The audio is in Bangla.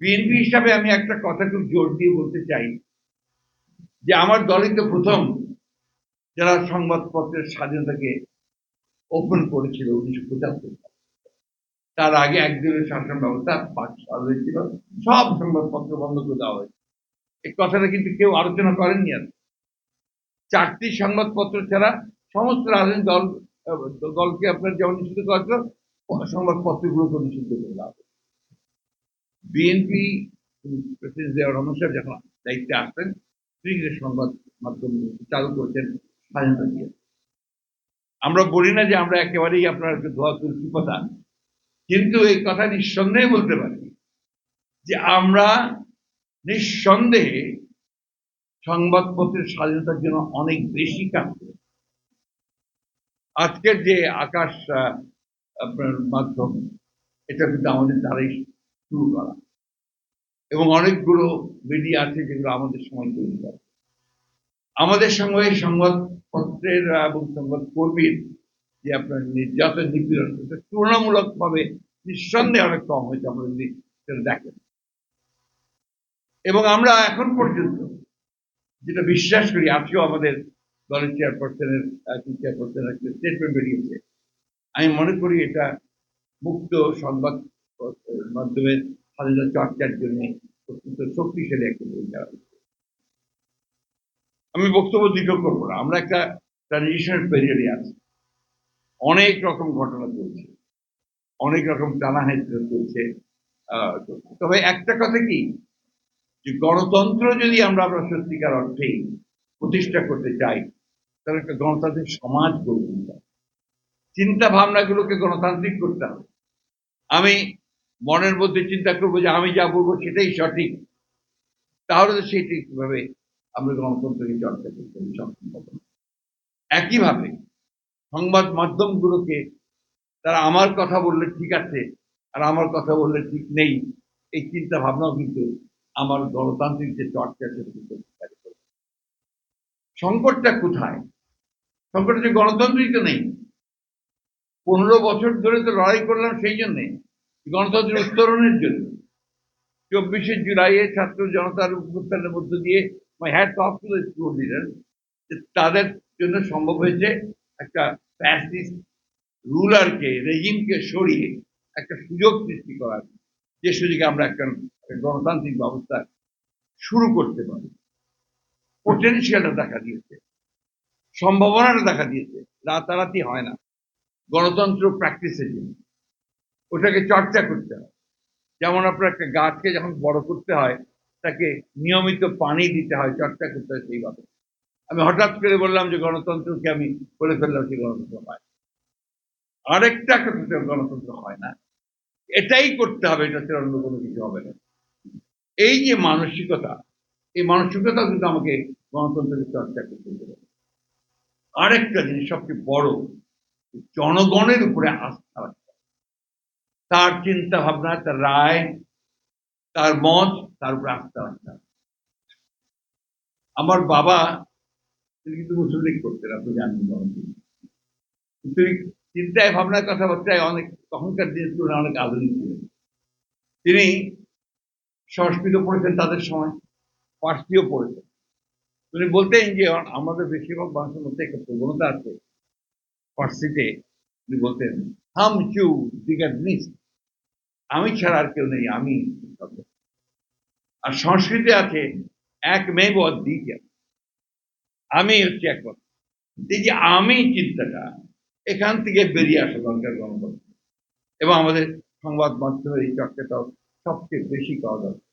বিএনপি হিসাবে আমি একটা কথা খুব জোর দিয়ে বলতে চাই, যে আমার দলই তো প্রথম যারা সংবাদপত্রের স্বাধীনতাকে ওপেন করেছিল উনিশশো পঁচাত্তর তার আগে একদিনের শাসন ব্যবস্থা পাঁচ সাল হয়েছিল, সব সংবাদপত্র বন্ধ করে দেওয়া হয়েছে। এই কথাটা কিন্তু কেউ আলোচনা করেননি আর। চারটি সংবাদপত্র ছাড়া সমস্ত রাজনৈতিক দল, দলকে আপনার যেমন নিষিদ্ধ করা সংবাদপত্রগুলোকে নিষিদ্ধ করে দেওয়া বিএনপি প্রেসিডেন্ট জিয়াউর রহমান সাহেব যখন দায়িত্বে আসতেন তিনি কিন্তু সংবাদ মাধ্যম চালু করেছেন স্বাধীনতা দিয়ে আমরা বলি না যে আমরা একেবারেই আপনার ধোয়া তুলসী পাতা কিন্তু এই কথা নিঃসন্দেহে বলতে পারি যে আমরা নিঃসন্দেহে সংবাদপত্রের স্বাধীনতার জন্য অনেক বেশি কাজ করি আজকের যে আকাশ আপনার মাধ্যম, এটা কিন্তু আমাদের দ্বারাই শুরু করা। এবং অনেকগুলো মিডিয়া আছে যেগুলো আমাদের সময় তৈরি করে। আমাদের সঙ্গে সংবাদপত্রের এবং সংবাদ কর্মীর যে আপনার নির্যাতন, নিপীড়ন, এটা তুলনামূলকভাবে নিঃসন্দেহে অনেক কম হয়েছে আমরা যদি সেটা দেখেন। এবং আমরা এখন পর্যন্ত যেটা বিশ্বাস করি, আজকেও আমাদের দলের চেয়ারপারসনের চেয়ারপারসনের একটা স্টেটমেন্ট বেরিয়েছে। আমি মনে করি এটা মুক্ত সংবাদ মাধ্যমের স্বাধীনতা চর্চার জন্য অত্যন্ত শক্তিশালী একটা ভূমিকা। আমি বক্তব্য দীর্ঘ করব না। আমরা একটা ট্রানজিশনাল পিরিয়ডে আছি। অনেক রকম ঘটনা চলছে। অনেক রকম টানা হেঁচড়া চলছে। তবে একটা কথা কি? যে গণতন্ত্র যদি আমরা আমরা সত্যিকার অর্থেই প্রতিষ্ঠা করতে চাই, তাহলে একটা গণতান্ত্রিক সমাজ গড়ে চিন্তা ভাবনাগুলোকে গণতান্ত্রিক করতে হবে। আমি মনের মধ্যে চিন্তা করব যে আমি যা বলব সেটাই সঠিক। তাহলে তো সেটি কীভাবে আমরা গণতন্ত্রকে চর্চা করতে সক্ষম হব। একইভাবে সংবাদ মাধ্যমগুলোকে তারা আমার কথা বললে ঠিক আছে, আর আমার কথা বললে ঠিক নেই, এই চিন্তা ভাবনাও কিন্তু আমার গণতান্ত্রিক যে চর্চা সেটা সংকটটা কোথায়? সংকট যে গণতান্ত্রিক নেই। পনেরো বছর ধরে তো লড়াই করলাম সেই জন্যে। গণতন্ত্রের উত্তরণের জন্য। চব্বিশে জুলাইয়ে ছাত্র জনতার উত্থানের মধ্য দিয়ে মাই হ্যাড অফ টু লিডার তাদের জন্য সম্ভব হয়েছে একটা ফ্যাসিস্ট রুলারকে রেজিমকে সরিয়ে একটা সুযোগ সৃষ্টি করার, যে সুযোগে আমরা একটা গণতান্ত্রিক ব্যবস্থা শুরু করতে পারি। পোটেনশিয়ালটা দেখা দিয়েছে, সম্ভাবনাটা দেখা দিয়েছে, রাতারাতি হয় না। গণতন্ত্র প্র্যাকটিসের জন্য। ওটাকে চর্চা করতে হয়। যেমন আপনার একটা গাছকে যখন বড় করতে হয়, তাকে নিয়মিত পানি দিতে হয়, চর্চা করতে হয় সেইভাবে। আমি হঠাৎ করে বললাম যে, গণতন্ত্রকে আমি বলে ফেললাম সেই গণতন্ত্র হয় আরেকটা ক্ষেত্রে গণতন্ত্র হয় না। এটাই করতে হবে, এটা ছাড়া অন্য কোনো কিছু হবে না। এই যে মানসিকতা, এই মানসিকতা কিন্তু আমাকে গণতন্ত্রের চর্চা করতে হবে। আরেকটা জিনিস সবচেয়ে বড়, জনগণের উপরে আস্থা রাখতে। তার চিন্তা ভাবনা, তার রায়, তার মত, তার উপরে। আমার বাবা, তিনি কিন্তু মুসলিম করতেন, আপনি জানেন। তিনি চিন্তায় ভাবনার কথাবার্তায় অনেক, তখনকার দিনের তুলনায় অনেক আধুনিক ছিলেন তিনি সংস্কৃত পড়েছেন তাদের সময় ফার্সিও পড়েছেন তিনি বলতেন যে, আমাদের বেশিরভাগ মানুষের মধ্যে একটা প্রবণতা আছে ফার্সিতে তিনি বলতেন, হাম চু দিগার নিস আমি ছাড়া আর কেউ নেই, আমি আর সংস্কৃতে আছে, এক মেয়ে দ্বিতীয়। আমি হচ্ছে একমাত্র এই যে আমি চিন্তাটা, এখান থেকে বেরিয়ে আসা দরকার গণতন্ত্র। এবং আমাদের সংবাদ মাধ্যমের এই চর্চাটাও সবচেয়ে বেশি পাওয়া দরকার।